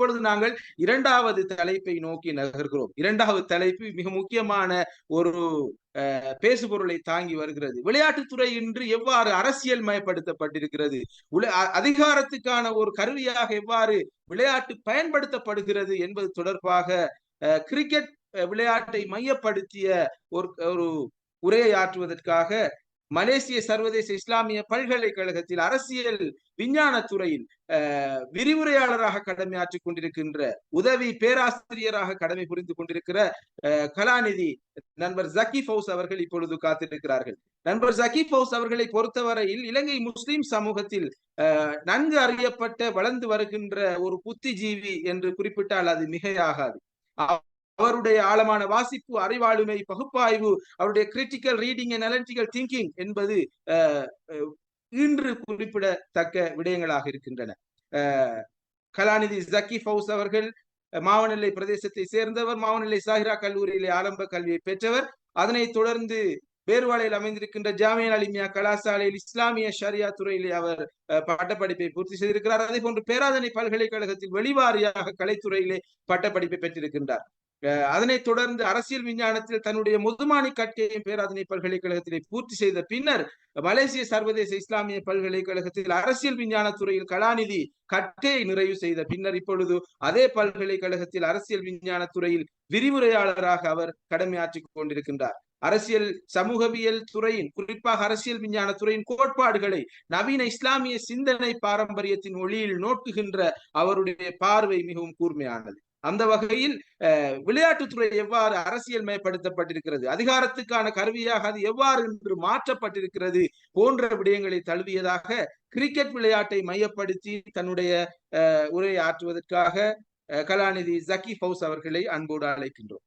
இப்பொழுது நாங்கள் இரண்டாவது தலைப்பை நோக்கி நகர்கிறோம். இரண்டாவது தலைப்பு மிக முக்கியமான ஒரு பேசுபொருளை தாங்கி வருகிறது. விளையாட்டுத்துறை இன்று எவ்வாறு அரசியல் மயப்படுத்தப்பட்டிருக்கிறது அதிகாரத்துக்கான ஒரு கருவியாக எவ்வாறு விளையாட்டு பயன்படுத்தப்படுகிறது என்பது தொடர்பாக கிரிக்கெட் விளையாட்டை மையப்படுத்திய ஒரு ஒரு உரையை ஆற்றுவதற்காக மலேசிய சர்வதேச இஸ்லாமிய பல்கலைக்கழகத்தில் அரசியல் விஞ்ஞான துறையில் விரிவுரையாளராக கடமையாற்றிக் கொண்டிருக்கின்ற உதவி பேராசிரியராக கடமை புரிந்து கொண்டிருக்கிற கலாநிதி நண்பர் ஜக்கி ஃபவுஸ் அவர்கள் இப்பொழுது காத்திருக்கிறார்கள். நண்பர் ஜக்கி ஃபவுஸ் அவர்களை பொறுத்தவரையில் இலங்கை முஸ்லிம் சமூகத்தில் நன்கு அறியப்பட்ட வளர்ந்து வருகின்ற ஒரு புத்திஜீவி என்று குறிப்பிட்டால் அது மிகையாகாது. அவருடைய ஆழமான வாசிப்பு அறிவாளுமை பகுப்பாய்வு அவருடைய critical reading and analytical thinking என்பது இன்று குறிப்பிடத்தக்க விடயங்களாக இருக்கின்றன. கலாநிதி ஜக்கி ஃபவுஸ் அவர்கள் மாவநிலை பிரதேசத்தை சேர்ந்தவர் மாவநிலை சாஹிரா கல்லூரியிலே ஆரம்ப கல்வியை பெற்றவர். அதனைத் தொடர்ந்து பேர்வாளையில் அமைந்திருக்கின்ற ஜாமியா அலிமியா கலாசாலையில் இஸ்லாமிய ஷரியா துறையிலே அவர் பட்டப்படிப்பை பூர்த்தி செய்திருக்கிறார். அதே போன்று பேராதனை பல்கலைக்கழகத்தில் வெளிவாரியாக கலைத்துறையிலே பட்டப்படிப்பை பெற்றிருக்கின்றார். அதனைத் தொடர்ந்து அரசியல் விஞ்ஞானத்தில் தன்னுடைய முதுமானி கட்டியையும் பேராதனை பல்கலைக்கழகத்திலே பூர்த்தி செய்த பின்னர் மலேசிய சர்வதேச இஸ்லாமிய பல்கலைக்கழகத்தில் அரசியல் விஞ்ஞான துறையில் கலாநிதி கட்டையை நிறைவு செய்த பின்னர் இப்பொழுது அதே பல்கலைக்கழகத்தில் அரசியல் விஞ்ஞான துறையில் விரிவுரையாளராக அவர் கடமையாற்றிக் கொண்டிருக்கின்றார். அரசியல் சமூகவியல் துறையின் குறிப்பாக அரசியல் விஞ்ஞான துறையின் கோட்பாடுகளை நவீன இஸ்லாமிய சிந்தனை பாரம்பரியத்தின் ஒளியில் நோக்குகின்ற அவருடைய பார்வை மிகவும் கூர்மையானது. அந்த வகையில் விளையாட்டுத்துறை எவ்வாறு அரசியல் மயப்படுத்தப்பட்டிருக்கிறது அதிகாரத்துக்கான கருவியாக அது எவ்வாறு இன்று மாற்றப்பட்டிருக்கிறது போன்ற விடயங்களை தழுவியதாக கிரிக்கெட் விளையாட்டை மையப்படுத்தி தன்னுடைய உரையை ஆற்றுவதற்காக கலாநிதி ஜக்கி ஃபவுஸ் அவர்களை அன்போடு அழைக்கின்றோம்.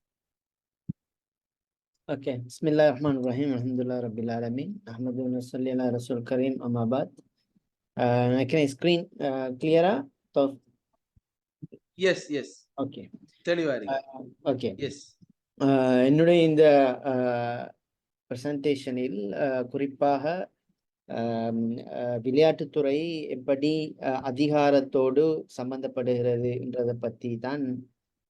ar-Rahim, Alhamdulillah Rabbil Alamin, Ahmadu Nasalli ala Rasul Karim, Amabad. Uh, can I screen uh, clearer? Yes yes okay. தெளிவா ஓகே. எஸ் என்னுடைய இந்த ப்ரெசன்டேஷனில் குறிப்பாக விளையாட்டுத்துறை எப்படி அதிகாரத்தோடு சம்பந்தப்படுகிறது என்றதை பற்றி தான்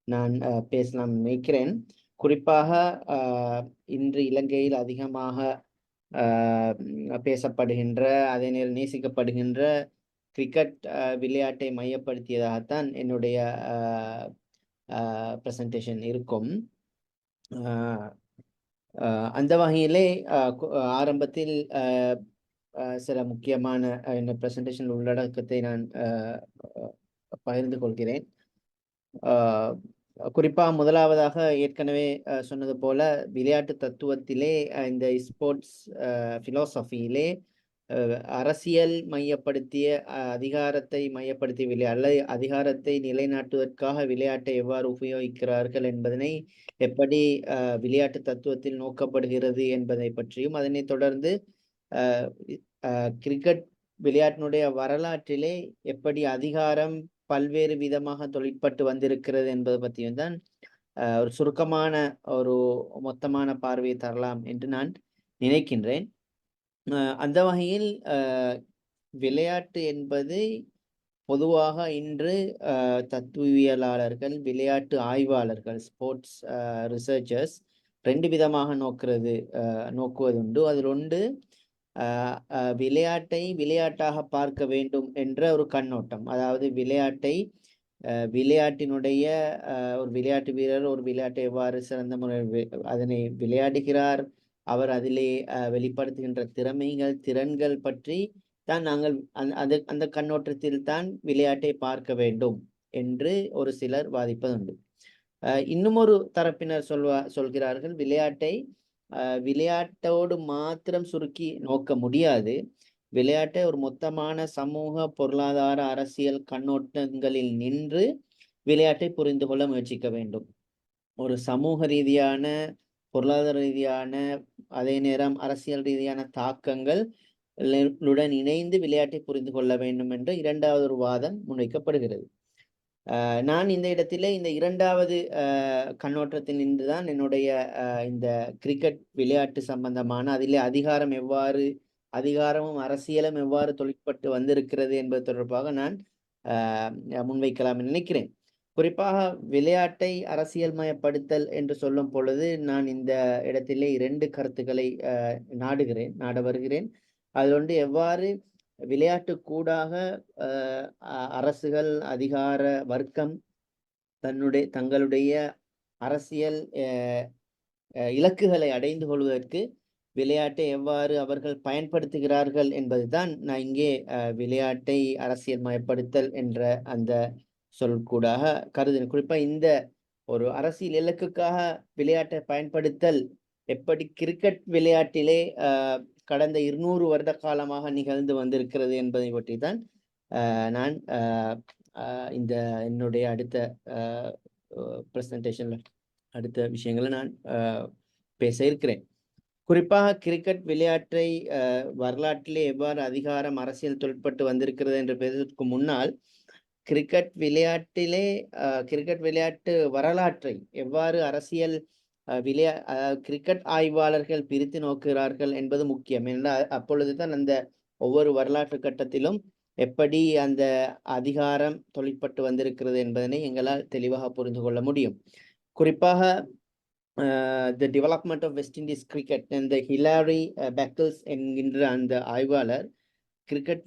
நான் பேசலாம் நினைக்கிறேன். குறிப்பாக இன்று இலங்கையில் அதிகமாக பேசப்படுகின்ற அதே நேரம் நேசிக்கப்படுகின்ற கிரிக்கெட் விளையாட்டை மையப்படுத்தியதாகத்தான் என்னுடைய ப்ரெசன்டேஷன் இருக்கும். அந்த வகையிலே ஆரம்பத்தில் சில முக்கியமான இந்த ப்ரெசன்டேஷன் உள்ளடக்கத்தை நான் பகிர்ந்து கொள்கிறேன். குறிப்பாக முதலாவதாக ஏற்கனவே சொன்னது போல விளையாட்டு தத்துவத்திலே இந்த ஸ்போர்ட்ஸ் ஃபிலோசஃபியிலே அரசியல் மையப்படுத்திய அதிகாரத்தை மையப்படுத்திய விளை அல்லது அதிகாரத்தை நிலைநாட்டுவதற்காக விளையாட்டை எவ்வாறு உபயோகிக்கிறார்கள் என்பதனை எப்படி விளையாட்டு தத்துவத்தில் நோக்கப்படுகிறது என்பதை பற்றியும் அதனை தொடர்ந்து கிரிக்கெட் விளையாட்டினுடைய வரலாற்றிலே எப்படி அதிகாரம் பல்வேறு விதமாக தொழிற்பட்டு வந்திருக்கிறது என்பது பற்றியும் தான் ஒரு சுருக்கமான ஒரு மொத்தமான பார்வையை தரலாம் என்று நான் நினைக்கின்றேன். அந்த வகையில் விளையாட்டு என்பது பொதுவாக இன்று தத்துவியலாளர்கள் விளையாட்டு ஆய்வாளர்கள் ஸ்போர்ட்ஸ் ரிசர்ச்சர்ஸ் ரெண்டு விதமாக நோக்கிறது நோக்குவதுண்டு. அதில் ஒன்று விளையாட்டை விளையாட்டாக பார்க்க வேண்டும் என்ற ஒரு கண்ணோட்டம். அதாவது விளையாட்டை விளையாட்டினுடைய ஒரு விளையாட்டு வீரர் ஒரு விளையாட்டை எவ்வாறு சிறந்த முறை அதனை விளையாடுகிறார் அவர் அதிலே வெளிப்படுத்துகின்ற திறமைகள் திறன்கள் பற்றி தான் நாங்கள் அது அந்த கண்ணோட்டத்தில் தான் விளையாட்டை பார்க்க வேண்டும் என்று ஒரு சிலர் வாதிப்பதுண்டு. இன்னும் ஒரு தரப்பினர் சொல்வா சொல்கிறார்கள் விளையாட்டை விளையாட்டோடு மாத்திரம் சுருக்கி நோக்க முடியாது. விளையாட்டை ஒரு மொத்தமான சமூக பொருளாதார அரசியல் கண்ணோட்டங்களில் நின்று விளையாட்டை புரிந்து கொள்ள முயற்சிக்க வேண்டும். ஒரு சமூக ரீதியான பொருளாதார ரீதியான அதே நேரம் அரசியல் ரீதியான தாக்கங்கள் உடன் இணைந்து விளையாட்டை புரிந்து கொள்ள வேண்டும் என்று இரண்டாவது ஒரு வாதம் முன்வைக்கப்படுகிறது. நான் இந்த இடத்திலே இந்த இரண்டாவது கண்ணோட்டத்தில் நின்றுதான் என்னுடைய இந்த கிரிக்கெட் விளையாட்டு சம்பந்தமான அதிலே அதிகாரம் எவ்வாறு அதிகாரமும் அரசியலும் எவ்வாறு தொழிற்பட்டு வந்திருக்கிறது என்பது தொடர்பாக நான் முன்வைக்கலாம் நினைக்கிறேன். குறிப்பாக விளையாட்டை அரசியல்மயப்படுத்தல் என்று சொல்லும் பொழுது நான் இந்த இடத்திலே இரண்டு கருத்துக்களை அஹ், நாடுகிறேன் நாட வருகிறேன். அதில் ஒன்று எவ்வாறு விளையாட்டு கூடாக அஹ், அ- அரசுகள் அதிகார வர்க்கம் தன்னுடைய தங்களுடைய அரசியல் இலக்குகளை அடைந்து கொள்வதற்கு விளையாட்டை எவ்வாறு அவர்கள் பயன்படுத்துகிறார்கள் என்பதுதான் நான் இங்கே விளையாட்டை விளையாட்டை அரசியல்மயப்படுத்தல் என்ற அந்த சொல்கூடாக கருது குறிப்பாக குறிப்பா இந்த ஒரு அரசியல் இலக்குக்காக விளையாட்டை பயன்படுத்தல் எப்படி கிரிக்கெட் விளையாட்டிலே கடந்த இருநூறு வருட காலமாக நிகழ்ந்து வந்திருக்கிறது என்பதை பற்றி தான் நான் இந்த என்னுடைய அடுத்த ப்ரெசன்டேஷன்ல அடுத்த விஷயங்களை நான் பேச இருக்கிறேன். குறிப்பாக கிரிக்கெட் விளையாட்டை வரலாற்றிலே எவ்வாறு அதிகாரம் அரசியல் தொழிற்பட்டு வந்திருக்கிறது என்று பேசுவதற்கு முன்னால் கிரிக்கெட் விளையாட்டிலே கிரிக்கெட் விளையாட்டு வரலாற்றை எவ்வாறு அரசியல் விளையா கிரிக்கெட் ஆய்வாளர்கள் பிரித்து நோக்குகிறார்கள் என்பது முக்கியம். என்றால் அப்பொழுதுதான் அந்த ஒவ்வொரு வரலாற்று கட்டத்திலும் எப்படி அந்த அதிகாரம் தொழிற்பட்டு வந்திருக்கிறது என்பதனை எங்களால் தெளிவாக புரிந்து கொள்ள முடியும். குறிப்பாக the development of West Indies cricket இந்த ஹிலாரி பெக்கல்ஸ் என்கின்ற அந்த ஆய்வாளர் கிரிக்கெட்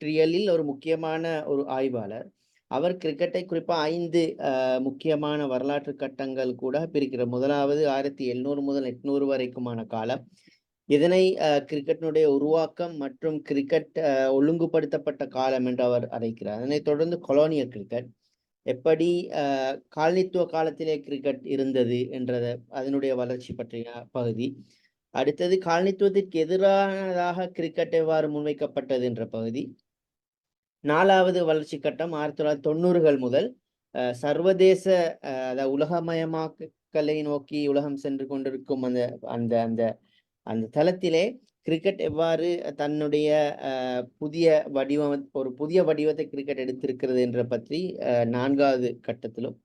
ட்ரியலில் ஒரு முக்கியமான ஒரு ஆய்வாளர். அவர் கிரிக்கெட்டை குறிப்பாக ஐந்து முக்கியமான வரலாற்று கட்டங்கள் கூட பிரிக்கிறார் முதலாவது ஆயிரத்தி எழுநூறு முதல் எட்நூறு வரைக்குமான காலம். இதனை கிரிக்கெட்டினுடைய உருவாக்கம் மற்றும் கிரிக்கெட் ஒழுங்குபடுத்தப்பட்ட காலம் என்று அவர் அழைக்கிறார். அதனைத் தொடர்ந்து கொலோனியல் கிரிக்கெட் எப்படி காலனித்துவ காலத்திலே கிரிக்கெட் இருந்தது என்றத அதனுடைய வளர்ச்சி பற்றிய பகுதி. அடுத்தது காலனித்துவத்திற்கு எதிரானதாக கிரிக்கெட் எவ்வாறு முன்வைக்கப்பட்டது என்ற பகுதி. நாலாவது வளர்ச்சி கட்டம் ஆயிரத்தி தொள்ளாயிரத்தி தொண்ணூறுகள் முதல் சர்வதேச அதாவது உலகமயமாக்கலை நோக்கி உலகம் சென்று கொண்டிருக்கும் அந்த அந்த அந்த அந்த தளத்திலே கிரிக்கெட் எவ்வாறு தன்னுடைய புதிய வடிவம் ஒரு புதிய வடிவத்தை கிரிக்கெட் எடுத்திருக்கிறது என்ற பற்றி நான்காவது கட்டத்திலும்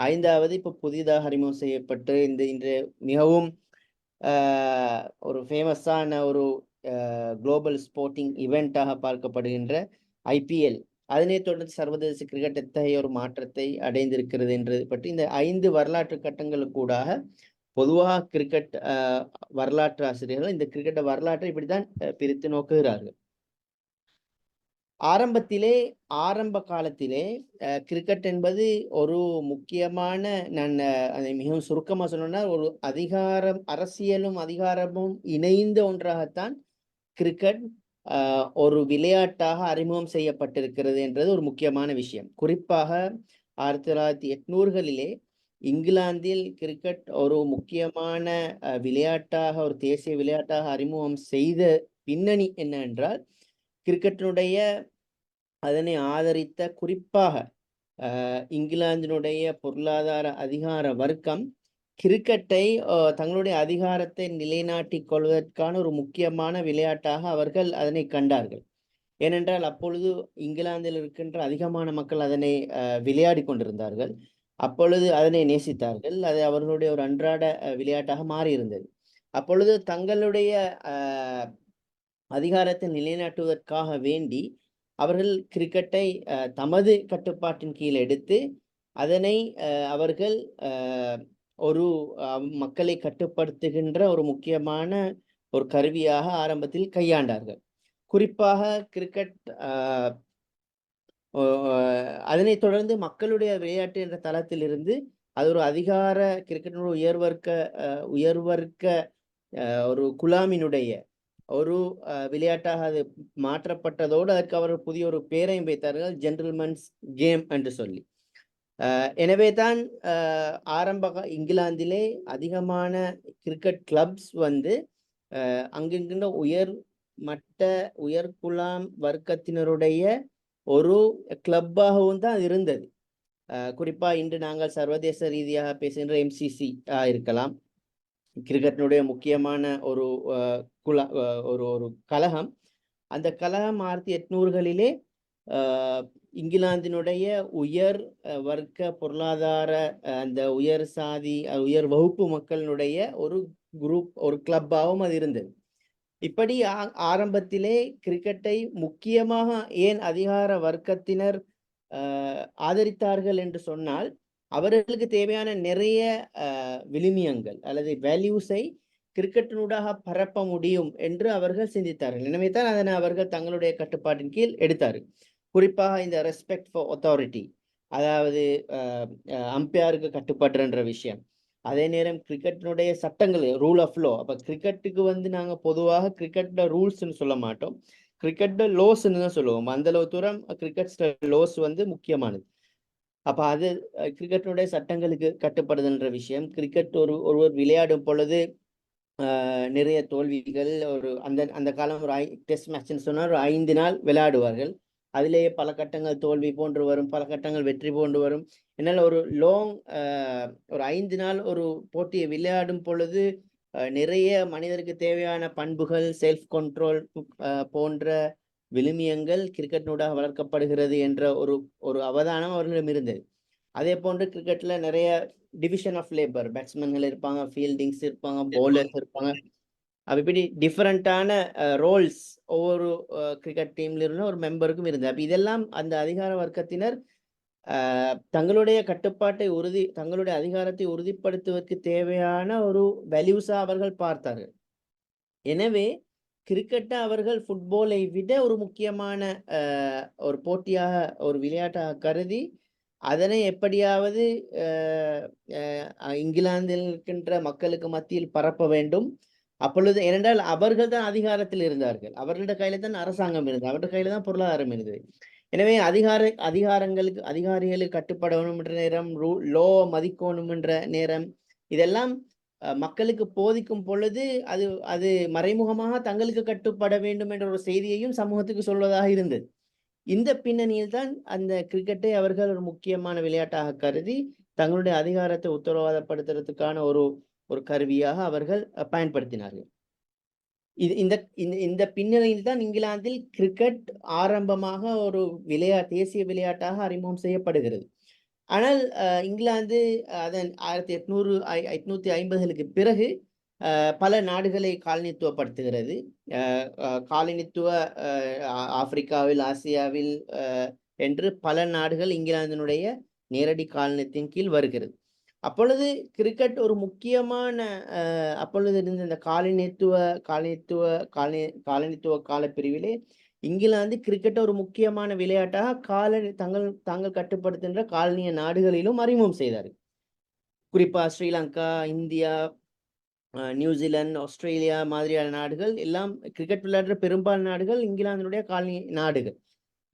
ஐந்தாவது இப்போ புதிதாக அறிமுகம் செய்யப்பட்டு இந்த இன்று மிகவும் ஒரு ஃபேமஸான ஒரு குளோபல் ஸ்போர்ட்டிங் இவெண்ட்டாக பார்க்கப்படுகின்ற ஐபிஎல் அதனைத் தொடர்ந்து சர்வதேச கிரிக்கெட் எத்தகைய ஒரு மாற்றத்தை அடைந்திருக்கிறது என்றது பற்றி இந்த ஐந்து வரலாற்று கட்டங்களுக்கூடாக பொதுவாக கிரிக்கெட் வரலாற்று ஆசிரியர்கள் இந்த கிரிக்கெட் வரலாற்றை இப்படித்தான் பிரித்து நோக்குகிறார்கள். ஆரம்பத்திலே ஆரம்ப காலத்திலே அஹ், கிரிக்கெட் என்பது ஒரு முக்கியமான நான் அதை மிகவும் சுருக்கமாக சொல்லணும்னா ஒரு அதிகாரம் அரசியலும் அதிகாரமும் இணைந்த ஒன்றாகத்தான் கிரிக்கெட் ஒரு விளையாட்டாக அறிமுகம் செய்யப்பட்டிருக்கிறது என்றது ஒரு முக்கியமான விஷயம். குறிப்பாக ஆயிரத்தி தொள்ளாயிரத்தி எட்நூறுகளிலே இங்கிலாந்தில் கிரிக்கெட் ஒரு முக்கியமான விளையாட்டாக ஒரு தேசிய விளையாட்டாக அறிமுகம் செய்த பின்னணி என்ன என்றால் கிரிக்கெட்டினுடைய அதனை ஆதரித்த குறிப்பாக இங்கிலாந்தினுடைய பொருளாதார அதிகார வர்க்கம் கிரிக்கெட்டை தங்களுடைய அதிகாரத்தை நிலைநாட்டிக் கொள்வதற்கான ஒரு முக்கியமான விளையாட்டாக அவர்கள் அதனை கண்டார்கள். ஏனென்றால் அப்பொழுது இங்கிலாந்தில் இருக்கின்ற அதிகமான மக்கள் அதனை விளையாடி கொண்டிருந்தார்கள். அப்பொழுது அதனை நேசித்தார்கள். அது அவர்களுடைய ஒரு அன்றாட விளையாட்டாக மாறியிருந்தது. அப்பொழுது தங்களுடைய அதிகாரத்தை நிலைநாட்டுவதற்காக வேண்டி அவர்கள் கிரிக்கெட்டை தமது கட்டுப்பாட்டின் கீழ் எடுத்து அதனை அவர்கள் ஒரு அஹ், மக்களை கட்டுப்படுத்துகின்ற ஒரு முக்கியமான ஒரு கருவியாக ஆரம்பத்தில் கையாண்டார்கள். குறிப்பாக கிரிக்கெட் அதனைத் தொடர்ந்து மக்களுடைய விளையாட்டு என்ற தளத்திலிருந்து அது ஒரு அதிகார கிரிக்கெட்டினுடைய உயர்வர்க்க அஹ், உயர்வர்க்க அஹ், ஒரு குலாமினுடைய ஒரு அஹ், விளையாட்டாக அது மாற்றப்பட்டதோடு அதற்கு அவர்கள் புதிய ஒரு பேரையும் வைத்தார்கள் ஜென்டில்மன்ஸ் கேம் என்று சொல்லி. எனவே தான் ஆரம்ப இங்கிலாந்திலே அதிகமான கிரிக்கெட் கிளப்ஸ் வந்து அங்கிருக்கின்ற உயர் மட்ட உயர்குலாம் வர்க்கத்தினருடைய ஒரு கிளப்பாகவும் தான் இருந்தது. குறிப்பாக இன்று நாங்கள் சர்வதேச ரீதியாக பேசுகின்ற எம்சிசி இருக்கலாம். கிரிக்கெட்டினுடைய முக்கியமான ஒரு அஹ், குல ஒரு ஒரு கழகம். அந்த கழகம் ஆயிரத்தி எட்நூறுகளிலே இங்கிலாந்தினுடைய உயர் அஹ், வர்க்க பொருளாதார அந்த உயர் சாதி உயர் வகுப்பு மக்களினுடைய ஒரு குரூப் ஒரு கிளப்பாகவும் அது இருந்தது. இப்படி ஆ- ஆரம்பத்திலே கிரிக்கெட்டை முக்கியமாக ஏன் அதிகார வர்க்கத்தினர் ஆதரித்தார்கள் என்று சொன்னால் அவர்களுக்கு தேவையான நிறைய அஹ், விழுமியங்கள் அல்லது வேல்யூஸை கிரிக்கெட்டினூடாக பரப்ப முடியும் என்று அவர்கள் சிந்தித்தார்கள். எனவே தான் அதனை அவர்கள் தங்களுடைய கட்டுப்பாட்டின் கீழ் எடுத்தார்கள். குறிப்பாக இந்த ரெஸ்பெக்ட் ஃபார் அத்தாரிட்டி அதாவது அம்பையருக்கு கட்டுப்பாடுன்ற விஷயம். அதே நேரம் கிரிக்கெட்டினுடைய சட்டங்கள் ரூல் ஆஃப் லோ அப்போ கிரிக்கெட்டுக்கு வந்து நாங்கள் பொதுவாக கிரிக்கெட்டில் ரூல்ஸ்னு சொல்ல மாட்டோம். கிரிக்கெட்டில் லோஸ்ன்னு தான் சொல்லுவோம். அந்த அளவு தூரம் கிரிக்கெட் லோஸ் வந்து முக்கியமானது. அப்போ அது கிரிக்கெட்டினுடைய சட்டங்களுக்கு கட்டுப்படுதுன்ற விஷயம். கிரிக்கெட் ஒரு ஒருவர் விளையாடும் பொழுது நிறைய தோல்விகள் ஒரு அந்த அந்த காலம் ஒரு ஐ டெஸ்ட் மேட்ச்னு சொன்னால் ஒரு ஐந்து நாள் விளையாடுவார்கள். அதிலேயே பல கட்டங்கள் தோல்வி போன்று வரும் பல கட்டங்கள் வெற்றி போன்று வரும். என்னால் ஒரு லாங் ஒரு ஐந்து நாள் ஒரு போட்டியை விளையாடும் பொழுது நிறைய மனிதருக்கு தேவையான பண்புகள் செல்ஃப் கண்ட்ரோல் போன்ற விழுமியங்கள் கிரிக்கெட்னூடாக வளர்க்கப்படுகிறது என்ற ஒரு ஒரு அவதானம் அவர்களிடம் இருந்தது. அதே போன்று கிரிக்கெட்ல நிறைய டிவிஷன் ஆஃப் லேபர் பேட்ஸ்மேன்கள் இருப்பாங்க ஃபீல்டிங்ஸ் இருப்பாங்க பவுலர்ஸ் இருப்பாங்க. அப்போ இப்படி டிஃப்ரெண்ட்டான ரோல்ஸ் ஒவ்வொரு கிரிக்கெட் டீம்ல ஒரு மெம்பருக்கும் இருந்தது. அப்போ இதெல்லாம் அந்த அதிகார வர்க்கத்தினர் தங்களுடைய கட்டுப்பாட்டை உறுதி தங்களுடைய அதிகாரத்தை உறுதிப்படுத்துவதற்கு தேவையான ஒரு வேல்யூஸா அவர்கள் பார்த்தார்கள். எனவே கிரிக்கெட்டை அவர்கள் ஃபுட்பாலை விட ஒரு முக்கியமான ஒரு போட்டியாக ஒரு விளையாட்டாக கருதி அதனை எப்படியாவது இங்கிலாந்தில் இருக்கின்ற மக்களுக்கு மத்தியில் பரப்ப வேண்டும். அப்பொழுது ஏனென்றால் அவர்கள் தான் அதிகாரத்தில் இருந்தார்கள். அவர்களோட கையில தான் அரசாங்கம் இருந்தது. அவர்கள் கையில தான் பொருளாதாரம் இருந்தது. எனவே அதிகார அதிகாரங்களுக்கு அதிகாரிகளுக்கு கட்டுப்படணும் என்ற நேரம் ரூ லோ மதிக்கணும் என்ற நேரம் இதெல்லாம் அஹ், மக்களுக்கு போதிக்கும் பொழுது அது அது மறைமுகமாக தங்களுக்கு கட்டுப்பட வேண்டும் என்ற ஒரு செய்தியையும் சமூகத்துக்கு சொல்வதாக இருந்தது. இந்த பின்னணியில் தான் அந்த கிரிக்கெட்டை அவர்கள் ஒரு முக்கியமான விளையாட்டாக கருதி தங்களுடைய அதிகாரத்தை உத்தரவாதப்படுத்துறதுக்கான ஒரு ஒரு கருவியாக அவர்கள் பயன்படுத்தினார்கள். இது இந்த இந்த இந்த பின்னணியில் தான் இங்கிலாந்தில் கிரிக்கெட் ஆரம்பமாக ஒரு விளையா தேசிய விளையாட்டாக அறிமுகம் செய்யப்படுகிறது. ஆனால் இங்கிலாந்து அதன் ஆயிரத்தி எட்நூறு ஐ- எட்நூத்தி ஐம்பதுகளுக்கு பிறகு பல நாடுகளை காலனித்துவப்படுத்துகிறது. காலனித்துவ ஆப்பிரிக்காவில் ஆசியாவில் என்று பல நாடுகள் இங்கிலாந்தினுடைய நேரடி காலனியத்தின் கீழ் வருகிறது. அப்பொழுது கிரிக்கெட் ஒரு முக்கியமான அப்பொழுது இருந்த இந்த காலனித்துவ காலனித்துவ காலனி காலனித்துவ கால பிரிவிலே இங்கிலாந்து கிரிக்கெட்டை ஒரு முக்கியமான விளையாட்டாக காலனி தங்கள் தாங்கள் கட்டுப்படுத்துகின்ற காலனிய நாடுகளிலும் அறிமுகம் செய்தார். குறிப்பாக ஸ்ரீலங்கா இந்தியா நியூசிலாந்து ஆஸ்திரேலியா மாதிரியான நாடுகள் எல்லாம் கிரிக்கெட் விளையாடுற பெரும்பாலான நாடுகள் இங்கிலாந்தினுடைய காலனி நாடுகள்.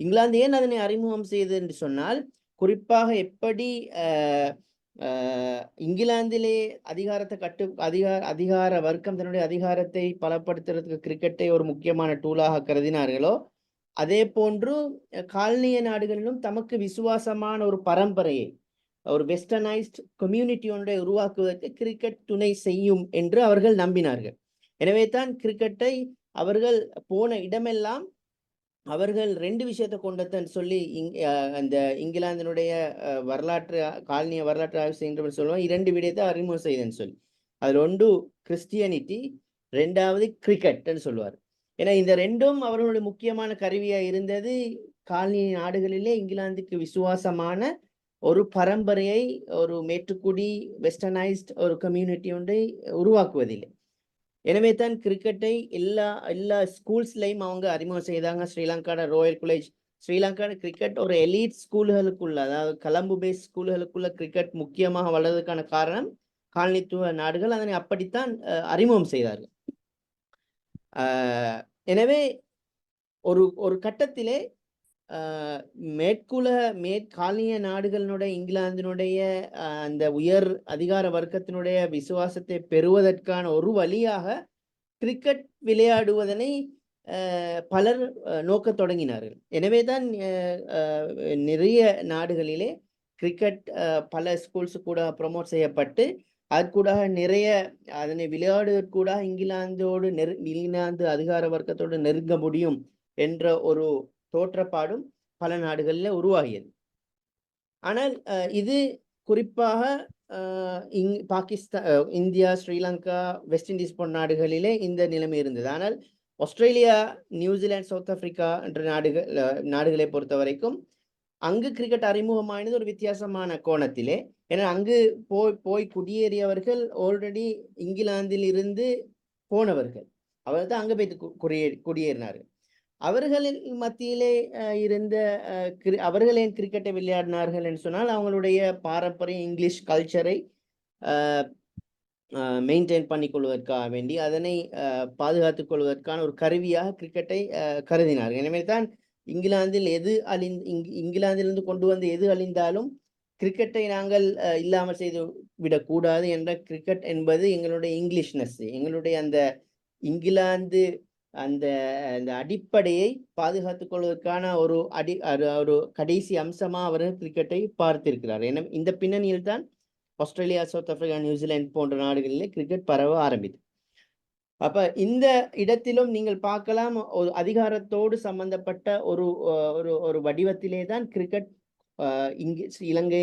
இங்கிலாந்து ஏன் அதனை அறிமுகம் செய்தது என்று சொன்னால் குறிப்பாக எப்படி அஹ், இங்கிலாந்திலே அதிகாரத்தை கட்டு அதிகார அதிகார வர்க்கம் தன்னுடைய அதிகாரத்தை பலப்படுத்துறதுக்கு கிரிக்கெட்டை ஒரு முக்கியமான டூலாக கருதினார்களோ அதே போன்று காலனிய நாடுகளிலும் தமக்கு விசுவாசமான ஒரு பரம்பரையை ஒரு வெஸ்டர்னைஸ்ட் கம்யூனிட்டி ஒன்றை உருவாக்குவதற்கு கிரிக்கெட் துணை செய்யும் என்று அவர்கள் நம்பினார்கள். எனவே தான் கிரிக்கெட்டை அவர்கள் போன இடமெல்லாம் அவர்கள் ரெண்டு விஷயத்தை கொண்டதுன்னு சொல்லி இங் அந்த இங்கிலாந்தினுடைய வரலாற்று காலனிய வரலாற்று ஆய்வு செய்கின்ற சொல்லுவோம் இரண்டு விடயத்தை அறிமுகம் செய்தேன்னு சொல்லி. அதில் ஒன்று கிறிஸ்டியனிட்டி ரெண்டாவது கிரிக்கெட்னு சொல்லுவார். ஏன்னா இந்த ரெண்டும் அவர்களுடைய முக்கியமான கருவியாக இருந்தது. காலனி நாடுகளிலே இங்கிலாந்துக்கு விசுவாசமான ஒரு பரம்பரையை ஒரு மேட்டுக்குடி வெஸ்டர்னைஸ்ட் ஒரு கம்யூனிட்டி ஒன்றை உருவாக்குவதில்லை எனவே தான் கிரிக்கெட்டை எல்லா எல்லா ஸ்கூல்ஸ்லையும் அவங்க அறிமுகம் செய்தாங்க. ஸ்ரீலங்காட ரோயல் காலேஜ் ஸ்ரீலங்காட கிரிக்கெட் ஒரு எலீட் ஸ்கூல்களுக்குள்ள அதாவது கலம்பு பேஸ் ஸ்கூல்களுக்குள்ள கிரிக்கெட் முக்கியமாக வளர்றதுக்கான காரணம் காலனித்துவ நாடுகள். அதனை அப்படித்தான் அறிமுகம் செய்தார்கள். எனவே ஒரு ஒரு கட்டத்திலே மேற்குல மேற்காலிய நாடுகளினுடைய இங்கிலாந்தினுடைய அந்த உயர் அதிகார வர்க்கத்தினுடைய விசுவாசத்தை பெறுவதற்கான ஒரு வழியாக கிரிக்கெட் விளையாடுவதனை பலர் நோக்க நோக்கத் தொடங்கினார்கள். எனவே தான் நிறைய நாடுகளிலே கிரிக்கெட் பல ஸ்கூல்ஸ் கூட ப்ரொமோட் செய்யப்பட்டு அதுக்கூடாக நிறைய அதனை விளையாடுவதற்கூடாக இங்கிலாந்தோடு நெரு இங்கிலாந்து அதிகார வர்க்கத்தோடு நெருங்க முடியும் என்ற ஒரு தோற்றப்பாடும் பல நாடுகளில் உருவாகியது. ஆனால் இது குறிப்பாக இங் Pakistan India Sri Lanka West Indies போன்ற நாடுகளிலே இந்த நிலைமை இருந்தது. ஆனால் ஆஸ்திரேலியா நியூசிலாந்து சவுத் ஆப்பிரிக்கா என்ற நாடுகள் நாடுகளை பொறுத்த வரைக்கும் அங்கு கிரிக்கெட் அறிமுகமானது ஒரு வித்தியாசமான கோணத்திலே. ஏன்னா அங்கு போய் போய் குடியேறியவர்கள் ஆல்ரெடி இங்கிலாந்தில் இருந்து போனவர்கள். அவர் தான் அங்கே போய் குடியே குடியேறினார்கள். அவர்களின் மத்தியிலே இருந்த கிரி- அவர்கள் ஏன் கிரிக்கெட்டை விளையாடினார்கள் என்று சொன்னால் அவங்களுடைய பாரம்பரிய இங்கிலீஷ் கல்ச்சரை மெயின்டைன் பண்ணிக்கொள்வதற்காக வேண்டி அதனை பாதுகாத்துக் கொள்வதற்கான ஒரு கருவியாக கிரிக்கெட்டை கருதினார்கள். எனவே தான் இங்கிலாந்தில் எது அழிந் இங் இங்கிலாந்திலிருந்து கொண்டு வந்து எது அழிந்தாலும் கிரிக்கெட்டை நாங்கள் இல்லாமல் செய்து விடக்கூடாது என்ற கிரிக்கெட் என்பது எங்களுடைய இங்கிலீஷ்னஸ் எங்களுடைய அந்த இங்கிலாந்து அந்த அந்த அடிப்படையை பாதுகாத்துக் கொள்வதற்கான ஒரு அடி ஒரு- ஒரு கடைசி அம்சமா அவர் கிரிக்கெட்டை பார்த்திருக்கிறார். எனவே இந்த பின்னணியில் தான் ஆஸ்திரேலியா சவுத் ஆப்பிரிக்கா நியூசிலாந்து போன்ற நாடுகளிலே கிரிக்கெட் பரவ ஆரம்பித்து. அப்ப இந்த இடத்திலும் நீங்கள் பார்க்கலாம் ஒரு அதிகாரத்தோடு சம்பந்தப்பட்ட ஒரு ஒரு ஒரு வடிவத்திலே தான் கிரிக்கெட் இங்கே இலங்கை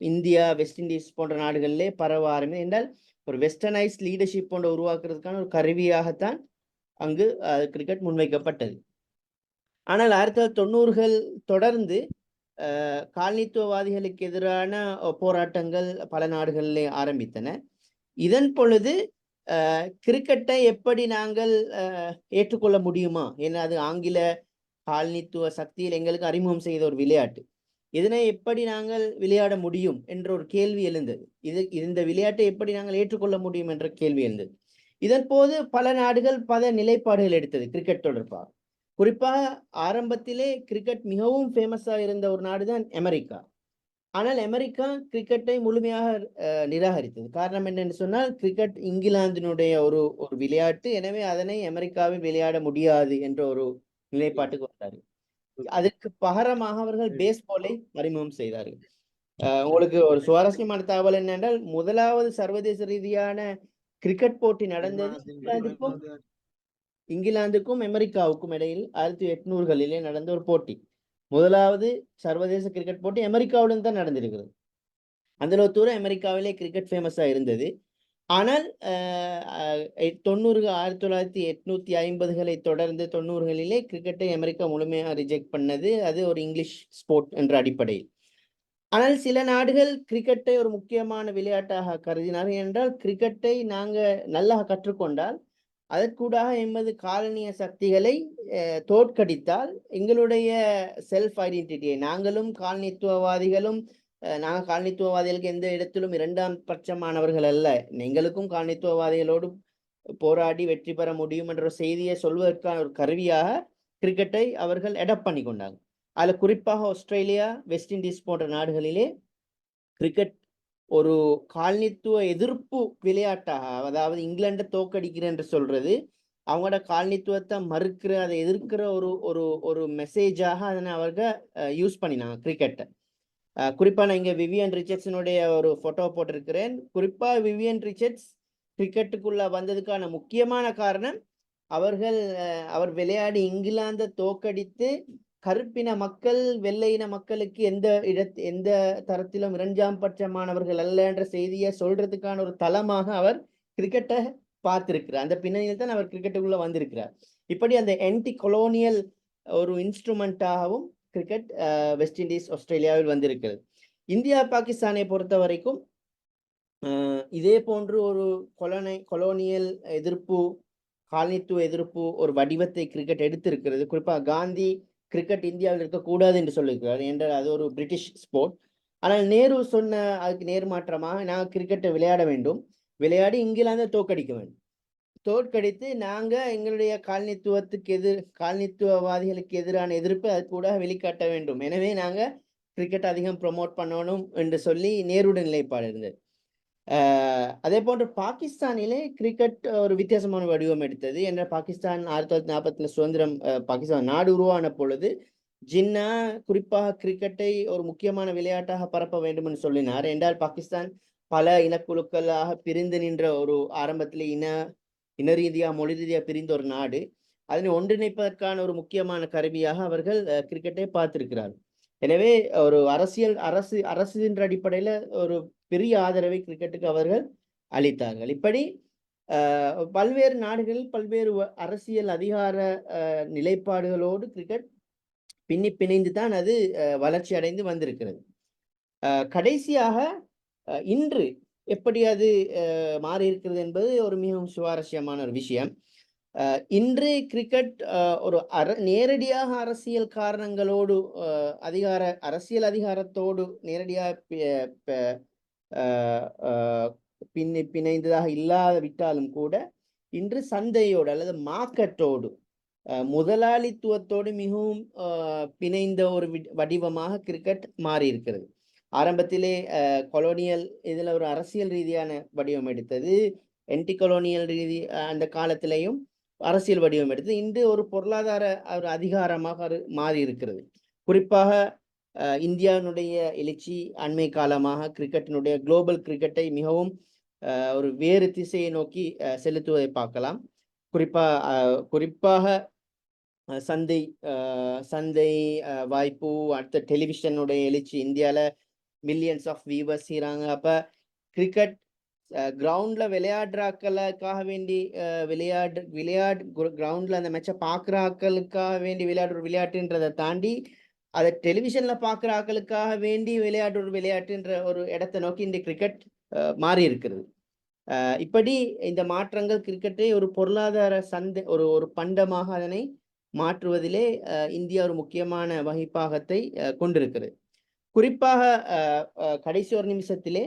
இந்தியா வெஸ்ட் இண்டீஸ் போன்ற நாடுகளிலே பரவ ஆரம்பி என்றால் ஒரு வெஸ்டர்னைஸ் லீடர்ஷிப் போன்ற உருவாக்குறதுக்கான ஒரு கருவியாகத்தான் அங்கு கிரிக்கெட் முன்வைக்கப்பட்டது. ஆனால் ஆயிரத்தி தொள்ளாயிரத்தி தொண்ணூறுகள் தொடர்ந்து காலனித்துவவாதிகளுக்கு எதிரான போராட்டங்கள் பல நாடுகளிலே ஆரம்பித்தன. இதன் பொழுது கிரிக்கெட்டை எப்படி நாங்கள் அஹ், ஏற்றுக்கொள்ள முடியுமா? ஏன்னா அது ஆங்கில காலனித்துவ சக்தியில் எங்களுக்கு அறிமுகம் செய்த ஒரு விளையாட்டு. இதனை எப்படி நாங்கள் விளையாட முடியும்? என்ற ஒரு கேள்வி எழுந்தது. இது இந்த விளையாட்டை எப்படி நாங்கள் ஏற்றுக்கொள்ள முடியும்? என்ற கேள்வி எழுந்தது. இதன் போது பல நாடுகள் பல நிலைப்பாடுகள் எடுத்தது. கிரிக்கெட் தொடர்பாக குறிப்பாக ஆரம்பத்திலே கிரிக்கெட் மிகவும் ஃபேமஸாக இருந்த ஒரு நாடுதான் அமெரிக்கா. ஆனால் அமெரிக்கா கிரிக்கெட்டை முழுமையாக அஹ், நிராகரித்தது. காரணம் என்னன்னு சொன்னால் கிரிக்கெட் இங்கிலாந்தினுடைய ஒரு ஒரு விளையாட்டு. எனவே அதனை அமெரிக்காவில் விளையாட முடியாது என்ற ஒரு நிலைப்பாட்டுக்கு வந்தார்கள். அதற்கு பகரமாக அவர்கள் பேஸ்பாலை அறிமுகம் செய்தார்கள். உங்களுக்கு ஒரு சுவாரஸ்யமான தகவல் என்னென்றால் முதலாவது சர்வதேச ரீதியான கிரிக்கெட் போட்டி நடந்தது இங்கிலாந்துக்கும் இங்கிலாந்துக்கும் அமெரிக்காவுக்கும் இடையில் ஆயிரத்தி எட்நூறுகளிலே நடந்த ஒரு போட்டி. முதலாவது சர்வதேச கிரிக்கெட் போட்டி அமெரிக்காவுடன் தான் நடந்திருக்கிறது. அந்த தூரம் அமெரிக்காவிலே கிரிக்கெட் ஃபேமஸாக இருந்தது. ஆனால் தொண்ணூறு ஆயிரத்தி தொள்ளாயிரத்தி எட்நூத்தி ஐம்பதுகளை தொடர்ந்து தொண்ணூறுகளிலே கிரிக்கெட்டை அமெரிக்கா முழுமையாக ரிஜெக்ட் பண்ணது. அது ஒரு இங்கிலீஷ் ஸ்போர்ட் என்ற அடிப்படையில். ஆனால் சில நாடுகள் கிரிக்கெட்டை ஒரு முக்கியமான விளையாட்டாக கருதினார்கள். என்றால் கிரிக்கெட்டை நாங்கள் நல்லா கற்றுக்கொண்டால் அதற்கூடாக எமது காலனிய சக்திகளை தோற்கடித்தால் எங்களுடைய செல்ஃப் ஐடென்டிட்டியை நாங்களும் காலனித்துவவாதிகளும் நாங்கள் காலனித்துவவாதிகளுக்கு எந்த இடத்திலும் இரண்டாம் பட்சமானவர்கள் அல்ல. எங்களுக்கும் காலனித்துவவாதிகளோடு போராடி வெற்றி பெற முடியும் என்ற செய்தியை சொல்வதற்கான ஒரு கருவியாக கிரிக்கெட்டை அவர்கள் எடப் பண்ணி கொண்டாங்க அதில் குறிப்பாக ஆஸ்திரேலியா வெஸ்ட் இண்டீஸ் போன்ற நாடுகளிலே கிரிக்கெட் ஒரு காலனித்துவ எதிர்ப்பு விளையாட்டாக அதாவது இங்கிலாண்டை தோக்கடிக்கிறேன் என்று சொல்றது. அவங்களோட காலனித்துவத்தை மறுக்கிற அதை எதிர்க்கிற ஒரு ஒரு ஒரு மெசேஜாக அதனை அவர்கள் யூஸ் பண்ணினாங்க கிரிக்கெட்டை குறிப்பாக நான் இங்கே விவியன் ரிச்சர்ட்ஸினுடைய ஒரு ஃபோட்டோ போட்டிருக்கிறேன். குறிப்பாக விவியன் ரிச்சர்ட்ஸ் கிரிக்கெட்டுக்குள்ள வந்ததுக்கான முக்கியமான காரணம் அவர்கள் அவர் விளையாடி இங்கிலாந்தை தோக்கடித்து கருப்பின மக்கள் வெள்ளையின மக்களுக்கு எந்த இட எந்த தரத்திலும் இரண்டாம் பட்சமானவர்கள் அல்ல என்ற செய்தியை சொல்றதுக்கான ஒரு தளமாக அவர் கிரிக்கெட்டை பார்த்திருக்கிறார். அந்த பின்னணியில் தான் அவர் கிரிக்கெட்டுக்குள்ள வந்திருக்கிறார். இப்படி அந்த என்டி கொலோனியல் ஒரு இன்ஸ்ட்ருமெண்ட்டாகவும் கிரிக்கெட் வெஸ்ட் இண்டீஸ் ஆஸ்திரேலியாவில் வந்திருக்கிறது. இந்தியா பாகிஸ்தானை பொறுத்த வரைக்கும் இதே போன்று ஒரு கொலனை கொலோனியல் எதிர்ப்பு காலனித்துவ எதிர்ப்பு ஒரு வடிவத்தை கிரிக்கெட் எடுத்திருக்கிறது. குறிப்பாக காந்தி கிரிக்கெட் இந்தியாவில் இருக்கக்கூடாது என்று சொல்லியிருக்கிறார். என்றால் அது ஒரு பிரிட்டிஷ் ஸ்போர்ட் ஆனால் நேரு சொன்ன அதுக்கு நேர்மாற்றமாக நான் கிரிக்கெட்டை விளையாட வேண்டும். விளையாடி இங்கிலாந்தை தோற்கடிக்க வேண்டும். தோற்கடித்து நாங்கள் எங்களுடைய காலனித்துவத்துக்கு எதிர் காலனித்துவவாதிகளுக்கு எதிரான எதிர்ப்பு அது கூட வெளிக்காட்ட வேண்டும். எனவே நாங்கள் கிரிக்கெட் அதிகம் ப்ரொமோட் பண்ணணும் என்று சொல்லி நேருடன் நிலைப்பாடு இருந்தது. அதே போன்று பாகிஸ்தானிலே கிரிக்கெட் ஒரு வித்தியாசமான வடிவம் எடுத்தது. என்ற பாகிஸ்தான் ஆயிரத்தி தொள்ளாயிரத்தி நாற்பத்துல சுதந்திரம் பாகிஸ்தான் நாடு உருவான பொழுது ஜின்னா குறிப்பாக கிரிக்கெட்டை ஒரு முக்கியமான விளையாட்டாக பரப்ப வேண்டும் என்று சொல்லினார். என்றால் பாகிஸ்தான் பல இனக்குழுக்களாக பிரிந்து நின்ற ஒரு ஆரம்பத்தில் இன இன ரீதியா மொழி ரீதியாக பிரிந்த ஒரு நாடு. அதனை ஒன்றிணைப்பதற்கான ஒரு முக்கியமான கருவியாக அவர்கள் கிரிக்கெட்டை பார்த்திருக்கிறார்கள். எனவே ஒரு அரசியல் அரசு அரசு என்ற அடிப்படையில ஒரு பெரிய ஆதரவை கிரிக்கெட்டுக்கு அவர்கள் அளித்தார்கள். இப்படி பல்வேறு நாடுகளில் பல்வேறு அரசியல் அதிகார நிலைப்பாடுகளோடு கிரிக்கெட் பின்னி பிணைந்து தான் அது அஹ், வளர்ச்சி அடைந்து வந்திருக்கிறது. கடைசியாக அஹ், இன்று எப்படி அது அஹ், மாறி இருக்கிறது என்பது ஒரு மிகவும் சுவாரஸ்யமான ஒரு விஷயம். இன்று கிரிக்கெட் ஒரு அர நேரடியாக அரசியல் காரணங்களோடு அதிகார அரசியல் அதிகாரத்தோடு நேரடியாக பின் பின்னி பிணைந்ததாக இல்லாத விட்டாலும் கூட இன்று சந்தையோடு அல்லது மார்க்கெட்டோடு முதலாளித்துவத்தோடு மிகவும் பிணைந்த ஒரு வி- வடிவமாக கிரிக்கெட் மாறி இருக்கிறது ஆரம்பத்திலே கொலோனியல் இதில் ஒரு அரசியல் ரீதியான வடிவம் எடுத்தது என்டி கொலோனியல் ரீதி அந்த காலத்திலையும் அரசியல் வடிவம் எடுத்து இன்று ஒரு பொருளாதார ஒரு அதிகாரமாக மாறி இருக்கிறது. குறிப்பாக இந்தியாவினுடைய எழுச்சி அண்மை காலமாக கிரிக்கெட்டினுடைய குளோபல் கிரிக்கெட்டை மிகவும் ஒரு வேறு திசையை நோக்கி செலுத்துவதை பார்க்கலாம். குறிப்பாக குறிப்பாக சந்தை சந்தை வாய்ப்பு அடுத்த டெலிவிஷனுடைய எழுச்சி இந்தியாவில் மில்லியன்ஸ் ஆஃப் வியூவர்ஸ் செய்கிறாங்க அப்போ கிரிக்கெட் கிரவுண்டில் விளையாடுறாக்களுக்காக வேண்டி விளையாடு விளையாடு கிரவுண்டில் அந்த மேட்சை பார்க்குற ஆக்களுக்காக வேண்டி விளையாடுற விளையாட்டுன்றதை தாண்டி அதை டெலிவிஷனில் பார்க்குற ஆக்களுக்காக வேண்டி விளையாடுற ஒரு விளையாட்டுன்ற ஒரு இடத்தை நோக்கி இந்த கிரிக்கெட் மாறி இருக்கிறது இப்படி இந்த மாற்றங்கள் கிரிக்கெட்டை ஒரு பொருளாதார சந்தை ஒரு ஒரு பண்டமாக அதனை மாற்றுவதிலே அஹ், இந்தியா ஒரு முக்கியமான வகிப்பாகத்தை அஹ், கொண்டிருக்கிறது. குறிப்பாக கடைசி ஒரு நிமிஷத்திலே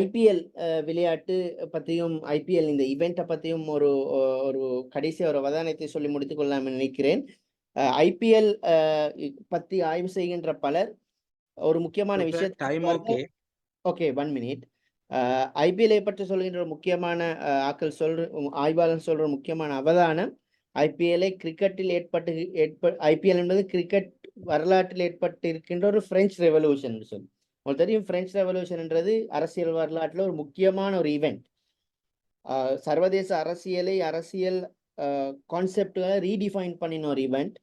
ஐபிஎல் விளையாட்டு பற்றியும் ஐபிஎல் இந்த இவெண்ட்டை பற்றியும் ஒரு ஒரு கடைசி ஒரு அவதானத்தை சொல்லி முடித்துக் கொள்ளலாம் நினைக்கிறேன். ஐபிஎல் பற்றி ஆய்வு செய்கின்ற பலர் ஒரு முக்கியமான விஷயத்தை. ஓகே ஒன் மினிட் ஐபிஎல்ஐ பற்றி சொல்கின்ற ஒரு முக்கியமான ஆக்கள் சொல்ற ஆய்வாளர் சொல்ற முக்கியமான அவதானம் ஐபிஎல்ஐ கிரிக்கெட்டில் ஏற்பட்டு ஏற்ப ஐபிஎல் என்பது கிரிக்கெட் வரலாற்றில் ஏற்பட்டு இருக்கின்ற ஒரு பிரெஞ்சு ரெவல்யூஷன் சொல்லி. உங்களுக்கு தெரியும் பிரெஞ்சு ரெவல்யூஷன்ன்றது அரசியல் வரலாற்றில் ஒரு முக்கியமான ஒரு ஈவெண்ட் சர்வதேச அரசியலை அரசியல் கான்செப்டுகளை ரீடிஃபைன் பண்ணின ஒரு ஈவெண்ட்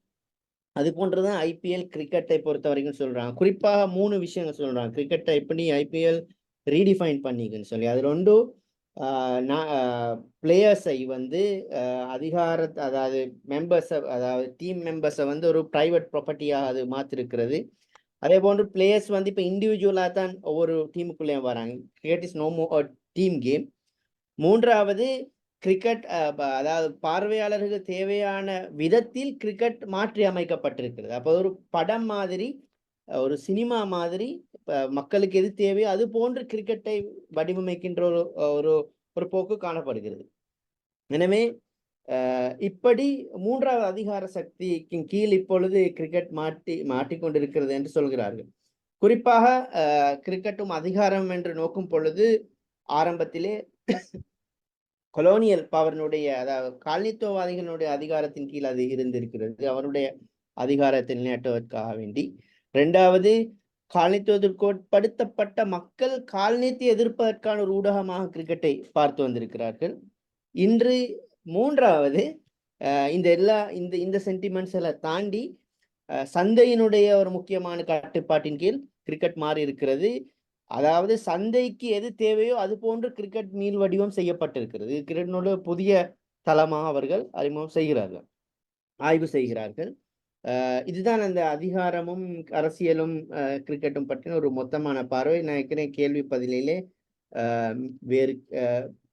அது போன்றுதான் ஐபிஎல் கிரிக்கெட்டை பொறுத்த வரைக்கும் சொல்கிறாங்க குறிப்பாக மூணு விஷயங்கள் சொல்கிறாங்க கிரிக்கெட்டை எப்படி ஐபிஎல் ரீடிஃபைன் பண்ணிக்குன்னு சொல்லி. அது ரெண்டும் பிளேயர்ஸை வந்து அதிகார அதாவது மெம்பர்ஸை அதாவது டீம் மெம்பர்ஸை வந்து ஒரு ப்ரைவேட் ப்ராப்பர்ட்டியாக அது மாற்றிருக்கிறது அதே போன்று பிளேயர்ஸ் வந்து இப்போ இண்டிவிஜுவலாக தான் ஒவ்வொரு டீமுக்குள்ளேயும் வராங்க. Cricket is no more team game மூன்றாவது கிரிக்கெட் அதாவது பார்வையாளர்களுக்கு தேவையான விதத்தில் கிரிக்கெட் மாற்றி அமைக்கப்பட்டிருக்கிறது. அப்போ ஒரு படம் மாதிரி ஒரு சினிமா மாதிரி இப்போ மக்களுக்கு எது தேவையோ அது போன்று கிரிக்கெட்டை வடிவமைக்கின்ற ஒரு ஒரு ஒரு போக்கு காணப்படுகிறது. எனவே இப்படி மூன்றாவது அதிகார சக்திக்கு கீழ் இப்பொழுது கிரிக்கெட் மாட்டி மாட்டிக்கொண்டிருக்கிறது என்று சொல்கிறார்கள். குறிப்பாக அஹ், கிரிக்கெட்டும் அதிகாரம் என்று நோக்கும் பொழுது ஆரம்பத்திலே கொலோனியல் பவர்னுடைய அதாவது காலனித்துவவாதிகளுடைய அதிகாரத்தின் கீழ் அது இருந்திருக்கிறது. அவருடைய அதிகாரத்தை நிலைநாட்டுவதற்காக வேண்டி. ரெண்டாவது காலனித்துவத்திற்குட்படுத்தப்பட்ட மக்கள் காலனித்தை எதிர்ப்பதற்கான ஒரு ஊடகமாக கிரிக்கெட்டை பார்த்து வந்திருக்கிறார்கள். இன்று மூன்றாவது அஹ், இந்த எல்லா இந்த இந்த சென்டிமெண்ட்ஸ் எல்லாம் தாண்டி சந்தையினுடைய ஒரு முக்கியமான கட்டுப்பாட்டின் கீழ் கிரிக்கெட் மாறி இருக்கிறது. அதாவது சந்தைக்கு எது தேவையோ அது போன்று கிரிக்கெட் மீள் வடிவம் செய்யப்பட்டிருக்கிறது. கிரிக்கெட்டினோட புதிய தளமாக அவர்கள் அறிமுகம் செய்கிறார்கள் ஆய்வு செய்கிறார்கள். இதுதான் அந்த அதிகாரமும் அரசியலும் கிரிக்கெட்டும் பற்றின ஒரு மொத்தமான பார்வை. நான் ஏற்கனவே கேள்வி பதிலிலே வேறு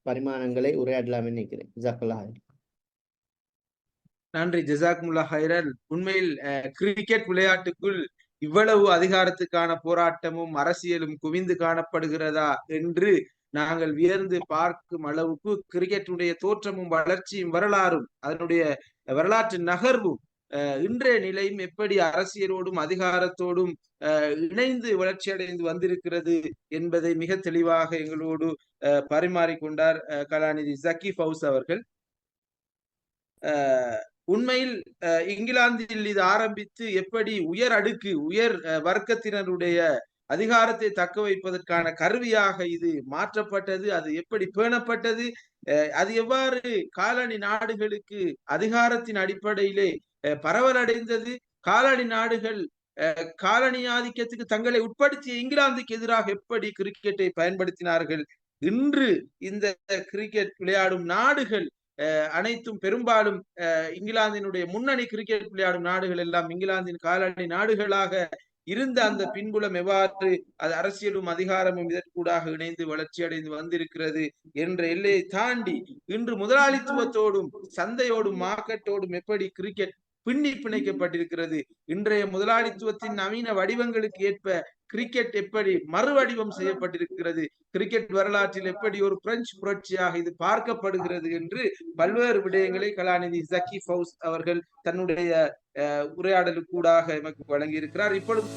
பரிமாணங்களை உரையாடலாம் நினைக்கிறேன். ஜக்கல்லா நன்றி. ஜசாக்முல்லா ஹைரல் உண்மையில் அஹ், கிரிக்கெட் விளையாட்டுக்குள் இவ்வளவு அதிகாரத்துக்கான போராட்டமும் அரசியலும் குவிந்து காணப்படுகிறதா என்று நாங்கள் வியந்து பார்க்கும் அளவுக்கு கிரிக்கெட்டுடைய தோற்றமும் வளர்ச்சியும் வரலாறும் அதனுடைய வரலாற்று நகர்வும் இன்றைய நிலையும் எப்படி அரசியலோடும் அதிகாரத்தோடும் அஹ், இணைந்து வளர்ச்சியடைந்து வந்திருக்கிறது என்பதை மிக தெளிவாக எங்களோடு அஹ், பரிமாறிக்கொண்டார் கலாநிதி ஜக்கி ஃபவுஸ் அவர்கள். உண்மையில் அஹ், இங்கிலாந்தில் இது ஆரம்பித்து எப்படி உயர் அடுக்கு உயர் அஹ், வர்க்கத்தினருடைய அதிகாரத்தை தக்க வைப்பதற்கான கருவியாக இது மாற்றப்பட்டது அது எப்படி பேணப்பட்டது அஹ், அது எவ்வாறு காலனி நாடுகளுக்கு அதிகாரத்தின் அடிப்படையிலே பரவலடைந்தது. காலனி நாடுகள் காலனி ஆதிக்கத்துக்கு தங்களை உட்படுத்திய இங்கிலாந்துக்கு எதிராக எப்படி கிரிக்கெட்டை பயன்படுத்தினார்கள்? இன்று இந்த கிரிக்கெட் விளையாடும் நாடுகள் அனைத்தும் பெரும்பாலும் இங்கிலாந்தினுடைய முன்னணி கிரிக்கெட் விளையாடும் நாடுகள் எல்லாம் இங்கிலாந்தின் காலனி நாடுகளாக இருந்த அந்த பின்புலம் எவ்வாறு அது அரசியலும் அதிகாரமும் இதற்கூடாக இணைந்து வளர்ச்சி அடைந்து வந்திருக்கிறது என்ற எல்லையை தாண்டி இன்று முதலாளித்துவத்தோடும் சந்தையோடும் மார்க்கெட்டோடும் எப்படி கிரிக்கெட் பின்னி பிணைக்கப்பட்டிருக்கிறது இன்றைய முதலாளித்துவத்தின் நவீன வடிவங்களுக்கு ஏற்ப கிரிக்கெட் எப்படி மறுவடிவம் செய்யப்பட்டிருக்கிறது? கிரிக்கெட் வரலாற்றில் எப்படி ஒரு பிரெஞ்சு புரட்சியாக இது பார்க்கப்படுகிறது என்று பல்வேறு விடயங்களை கலாநிதி ஜக்கி ஃபவுஸ் அவர்கள் தன்னுடைய அஹ், உரையாடலுக்கூடாக எமக்கு வழங்கியிருக்கிறார். இப்பொழுது